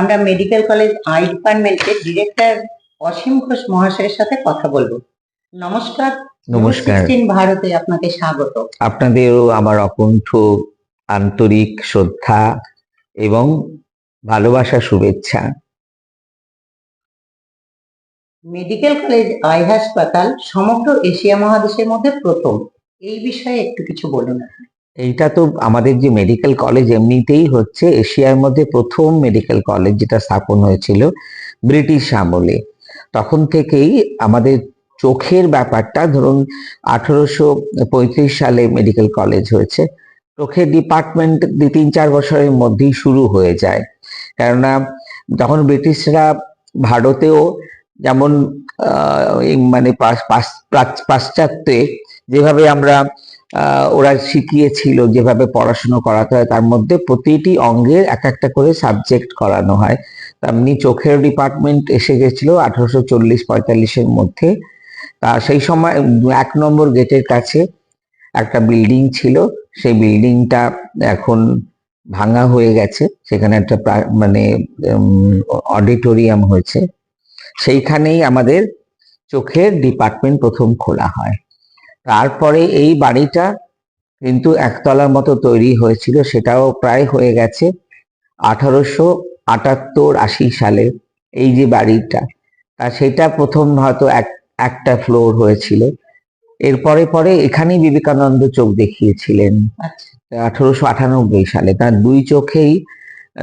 আমরা medical college eye ডিপার্টমেন্টের director Asim Ghosh মহাশয়ের সাথে কথা বলব। নমস্কার নমস্কার। 16 ভারতে আপনাকে স্বাগত। আপনাদেরও আমার অকুণ্ঠ আন্তরিক শ্রদ্ধা এবং ভালোবাসা শুভেচ্ছা। মেডিকেল কলেজ আই হাসপাতাল সমগ্র এশিয়া মহাদেশের মধ্যে প্রথম। এই বিষয়ে একটু কিছু বলুন। এইটা তো আমাদের যে মেডিকেল কলেজ এমনিতেই হচ্ছে, এশিয়ার মধ্যে প্রথম মেডিকেল কলেজ যেটা স্থাপন হয়েছিল ব্রিটিশ আমলে। তখন থেকেই আমাদের চোখের ব্যাপারটা, ধরুন আঠারোশো পঁয়ত্রিশ সালে মেডিকেল কলেজ হয়েছে, চোখের ডিপার্টমেন্ট তিন চার বছরের মধ্যেই শুরু হয়ে যায়। কেননা যখন ব্রিটিশরা ভারতেও যেমন মানে পাশ্চাত্যে যেভাবে আমরা ওরা শিখিয়েছিল যেভাবে পড়াশুনো করাতে হয়, তার মধ্যে প্রতিটি অঙ্গের এক একটা করে সাবজেক্ট করানো হয়। তেমনি চোখের ডিপার্টমেন্ট এসে গেছিল আঠারোশো চল্লিশ পঁয়তাল্লিশের মধ্যে। তা সেই সময়, এক নম্বর গেটের কাছে একটা বিল্ডিং ছিল। সেই বিল্ডিংটা এখন ভাঙা হয়ে গেছে। সেখানে একটা মানে অডিটোরিয়াম হয়েছে। সেইখানেই আমাদের চোখের ডিপার্টমেন্ট প্রথম খোলা হয়। তারপরে এই বাড়িটা কিন্তু একতলার মতো তৈরি হয়েছিল সেটাও প্রায় হয়ে গেছে আঠারোশো আটাত্তর আশি সালে এই যে বাড়িটা। তা সেটা প্রথম হয়তো এক একটা ফ্লোর হয়েছিল। এরপরে পরে এখানেই বিবেকানন্দ চোখ দেখিয়েছিলেন। আচ্ছা। আঠারোশো আটানব্বই সালে। তার দুই চোখেই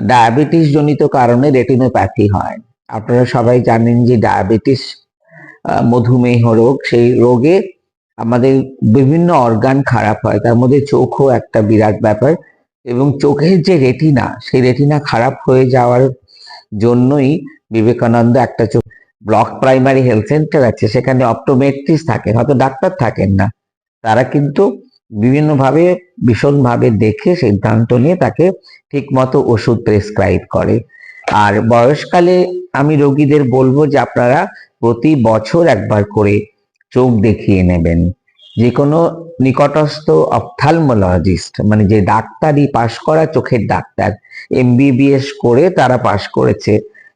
ডায়াবেটিস জনিত কারণে রেটিনোপ্যাথি হয়। আপনারা সবাই জানেন যে ডায়াবেটিস মধুমেহ রোগ সেই রোগে আমাদের বিভিন্ন অর্গান খারাপ হয়, তার মধ্যে চোখও একটা বিরাট ব্যাপার এবং চোখের যে রেটিনা সেই রেটিনা খারাপ হয়ে যাওয়ার জন্যই বিবেকানন্দ একটা চোখ ব্লক প্রাইমারি হেলথ সেন্টার আছে, সেখানে অপটোমেট্রিস্ট থাকে হয়তো ডাক্তার থাকেন না। তারা কিন্তু বিভিন্নভাবে, ভীষণভাবে দেখে সিদ্ধান্ত নিয়ে তাকে ঠিকমতো ওষুধ প্রেসক্রাইব করে। আর বয়সকালে আমি রোগীদের বলব যে আপনারা প্রতি বছর একবার করে চোখ দেখিয়ে নেবেন। যে কোনো নিকটস্থ অপথালমোলজিস্ট মানে যে ডাক্তারি পাশ করা চোখের ডাক্তার এমবিবিএস করে তারা পাশ করেছে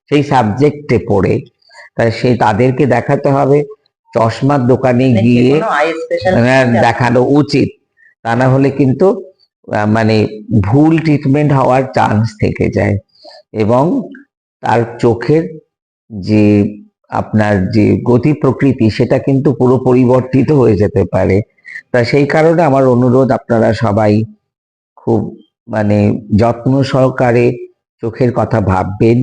সেই সাবজেক্টে পড়ে তাই সেই তাদেরকে দেখাতে হবে চশমার দোকানে মানে গিয়ে হ্যাঁ, দেখানো উচিত। তা না হলে কিন্তু মানে ভুল ট্রিটমেন্ট হওয়ার চান্স থেকে যায়। এবং তার চোখের যে আপনার যে গতি প্রকৃতি, সেটা কিন্তু পুরো পরিবর্তিত হয়ে যেতে পারে। তা সেই কারণে আমার অনুরোধ আপনারা সবাই খুব মানে যত্ন সহকারে চোখের কথা ভাববেন।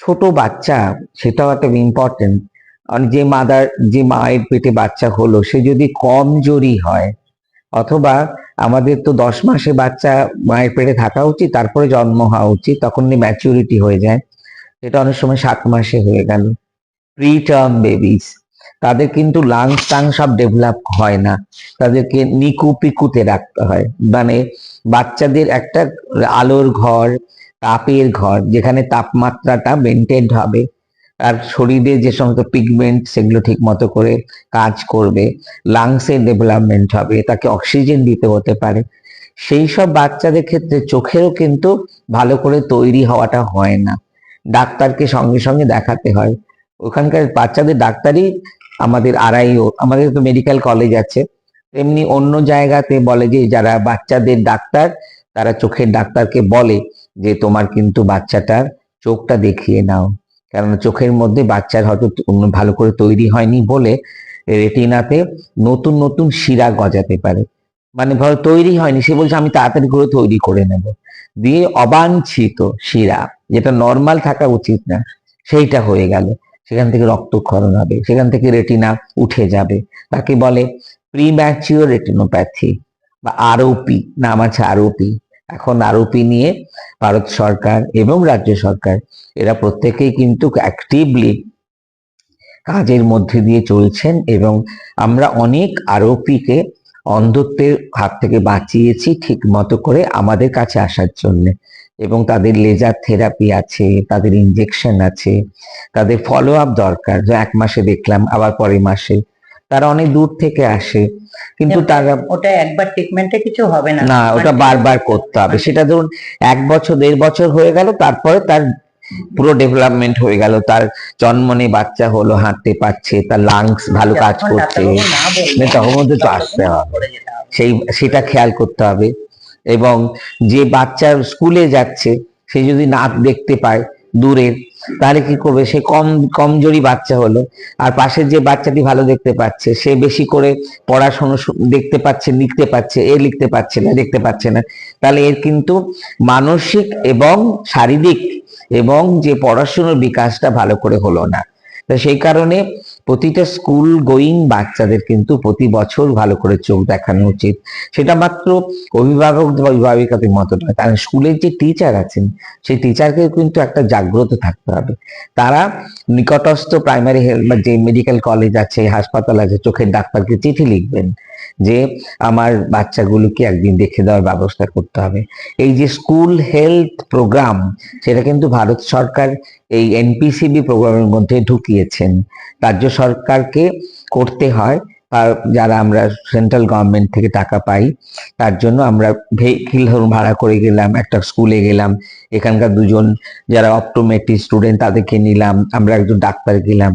ছোট বাচ্চা, সেটাও একটা ইম্পর্টেন্ট যে মাদার যে মায়ের পেটে বাচ্চা হলো, সে যদি কম জোরি হয়, অথবা আমাদের তো দশ মাসে বাচ্চা মায়ের পেটে থাকা উচিত, তারপরে জন্ম হওয়া উচিত তখন ম্যাচুরিটি হয়ে যায়। সেটা অনেক সময় সাত মাসে হয়ে গেল। প্রি টার্ম বেবিস তাদের কিন্তু লাংস টাং সব ডেভেলপ হয় না। তাদেরকে নিকু পিকুতে রাখতে হয়। মানে বাচ্চাদের একটা আলোর ঘর, তাপের ঘর, যেখানে তাপমাত্রাটা মেনটেন হবে। আর শরীরে যে সমস্ত পিগমেন্ট সেগুলো ঠিক মতো করে কাজ করবে লাংসের ডেভেলপমেন্ট হবে, তাকে অক্সিজেন দিতে হতে পারে। সেই সব বাচ্চাদের ক্ষেত্রে চোখেরও কিন্তু ভালো করে তৈরি হওয়াটা হয় না। ডাক্তারকে সঙ্গে সঙ্গে দেখাতে হয়। ওখানকার বাচ্চাদের ডাক্তারই আমাদের আড়াইও আমাদের তো মেডিকেল কলেজ আছে। তেমনি অন্য জায়গাতে বলে যে যারা বাচ্চাদের ডাক্তার, তারা চোখের ডাক্তারকে বলে যে তোমার কিন্তু বাচ্চাটার চোখটা দেখিয়ে নাও। কেননা চোখের মধ্যে বাচ্চার হয়তো ভালো করে তৈরি হয়নি বলে রেটিনাতে নতুন নতুন শিরা গজাতে পারে। মানে ধরো তৈরি হয়নি, সে বলছে আমি তাড়াতাড়ি করে তৈরি করে নেব। দিয়ে অবাঞ্ছিত শিরা, যেটা নর্মাল থাকা উচিত না, সেইটা হয়ে গেল। সেখান থেকে রক্তক্ষরণ হবে, সেখান থেকে রেটিনা উঠে যাবে। তাকে বলে প্রিম্যাচিওর রেটিনোপ্যাথি বা আরওপি নাম আছে আরওপি এখন আরওপি নিয়ে ভারত সরকার এবং রাজ্য সরকার, এরা প্রত্যেকেই কিন্তু অ্যাক্টিভলি কাজের মধ্যে দিয়ে চলছেন এবং আমরা অনেক আরোপিকে অন্ধত্বের হাত থেকে বাঁচিয়েছি ঠিক মতো করে আমাদের কাছে আসার জন্য। এবং তাদের লেজার থেরাপি আছে তাদের ইনজেকশন আছে তাদের ফলো আপ দরকার। যে এক মাসে দেখলাম আবার পরের মাসে। তারা অনেক দূর থেকে আসে কিন্তু তারা ওটা একবার ট্রিটমেন্টে কিছু হবে না। না ওটা বারবার করতে হবে। সেটা ধরুন এক বছর দেড় বছর হয়ে গেল তারপরে তার পুরো ডেভেলপমেন্ট হয়ে গেল। তার জন্মনে বাচ্চা হলো হাঁটতে পারছে তার লাংস ভালো কাজ করছে তখন মধ্যে তো আসতে হবে। সেই সেটা খেয়াল করতে হবে। এবং যে বাচ্চা স্কুলে যাচ্ছে, সে যদি না দেখতে পায় দূরের তাহলে কি করবে? সে কম, কমজোরি বাচ্চা হলো। আর পাশের যে বাচ্চাটি ভালো দেখতে পাচ্ছে, সে বেশি করে পড়াশোনা দেখতে পাচ্ছে, লিখতে পাচ্ছে, এ লিখতে পাচ্ছে না দেখতে পাচ্ছে না। তাহলে এর কিন্তু মানসিক এবং শারীরিক এবং যে পড়াশোনার বিকাশটা ভালো করে হলো না। তো সেই কারণে প্রতিটা স্কুল গোয়িং বাচ্চাদের কিন্তু প্রতি বছর ভালো করে চোখ দেখানো উচিত। সেটা মাত্র অভিভাবক বা অভিভাবিকাদের মতো নয়, কারণ স্কুলের যে টিচার আছেন, সেই টিচারকে কিন্তু একটা জাগ্রত থাকতে হবে। তারা নিকটস্থ প্রাইমারি হেলথ বা যে মেডিকেল কলেজ আছে, হাসপাতাল আছে, চোখের ডাক্তারকে চিঠি লিখবেন যে, আমার বাচ্চাগুলোকে একদিন দেখে দেওয়ার ব্যবস্থা করতে হবে। এই যে স্কুল হেলথ প্রোগ্রাম সেটা কিন্তু ভারত সরকার এই এনপিসিবি প্রোগ্রামের মধ্যে ঢুকিয়েছেন। রাজ্য সরকারকে করতে হয় আর যারা আমরা সেন্ট্রাল গভর্নমেন্ট থেকে টাকা পাই, তার জন্য আমরা ভেহিকিল ধরুন ভাড়া করে গেলাম, একটা স্কুলে গেলাম, এখানকার দুজন যারা অপটোমেট্রি স্টুডেন্ট তাদেরকে নিলাম, আমরা একজন ডাক্তার গেলাম।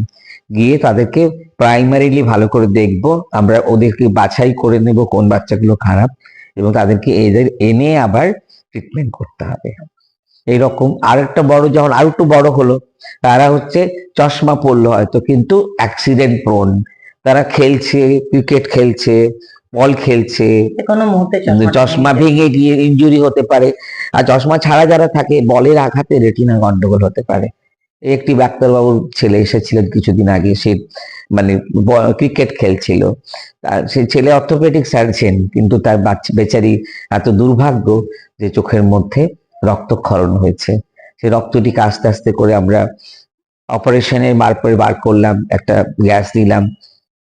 গিয়ে তাদেরকে প্রাইমারিলি ভালো করে দেখব, আমরা ওদেরকে বাছাই করে নেব কোন বাচ্চাগুলো খারাপ, এবং তাদেরকে এদের এনে আবার ট্রিটমেন্ট করতে হবে। এইরকম। আর একটা বড় যখন আর একটু বড় হলো তারা হচ্ছে চশমা পড়ল হয়তো কিন্তু অ্যাক্সিডেন্ট প্রোন তারা খেলছে ক্রিকেট খেলছে বল খেলছে। কোনো মুহূর্তে চশমা ভেঙে গিয়ে ইনজুরি হতে পারে। আর চশমা ছাড়া যারা থাকে বলের আঘাতে রেটিনা গন্ডগোল হতে পারে। একটি ডাক্তারবাবুর ছেলে এসেছিলেন কিছুদিন আগে সে মানে ক্রিকেট খেলছিল। আর সেই ছেলে অর্থোপেডিক সার্জেন কিন্তু তার বাচ্চা বেচারি এত দুর্ভাগ্য যে চোখের মধ্যে রক্তক্ষরণ হয়েছে। সেই রক্তটিকে আস্তে আস্তে করে আমরা অপারেশনের মারপরে বার করলাম একটা গ্যাস দিলাম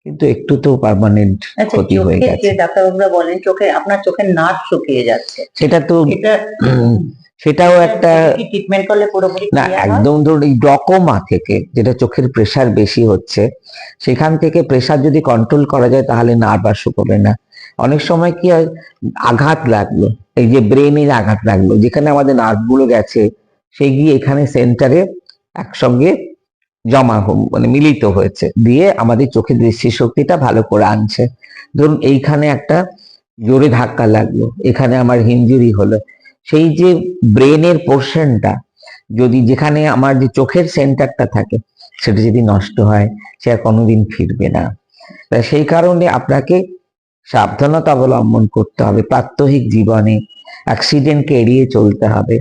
কিন্তু একটু তো পার্মানেন্ট আচ্ছা ক্ষতি হয়ে গেছে। ডাক্তারবাবুরা বলেন চোখে আপনার চোখের নার্ভ শুকিয়ে যাচ্ছে। সেটা তো সেটাও একটা ট্রিটমেন্ট করলে পুরোপুরি না একদম ধরুন এই গ্লকোমা থেকে যেটা চোখের প্রেসার বেশি হচ্ছে সেখান থেকে প্রেসার যদি কন্ট্রোল করা যায় তাহলে নার্ভ আর শুকোবে না। অনেক সময় কি হয়, আঘাত লাগল, এই যে ব্রেনের আঘাত লাগল, যেখানে আমাদের নার্ভগুলো গেছে সেই গিয়ে এখানে সেন্টারে একসঙ্গে জমা মানে মিলিত হয়েছে, দিয়ে আমাদের চোখের দৃষ্টিশক্তিটা ভালো করে আনছে। ধরুন এইখানে একটা জোরে ধাক্কা লাগল, এখানে আমার হিঞ্জুরি হলো, সেই যে ব্রেনের পোর্শনটা যদি যেখানে আমার যে চোখের সেন্টারটা থাকে, সেটা যদি নষ্ট হয়, সে আর কোনোদিন ফিরবে না। সেই কারণে আপনাকে সাবধানতা অবলম্বন করতে হবে প্রাত্যহিক জীবনে অ্যাক্সিডেন্টকে এড়িয়ে চলতে হবে।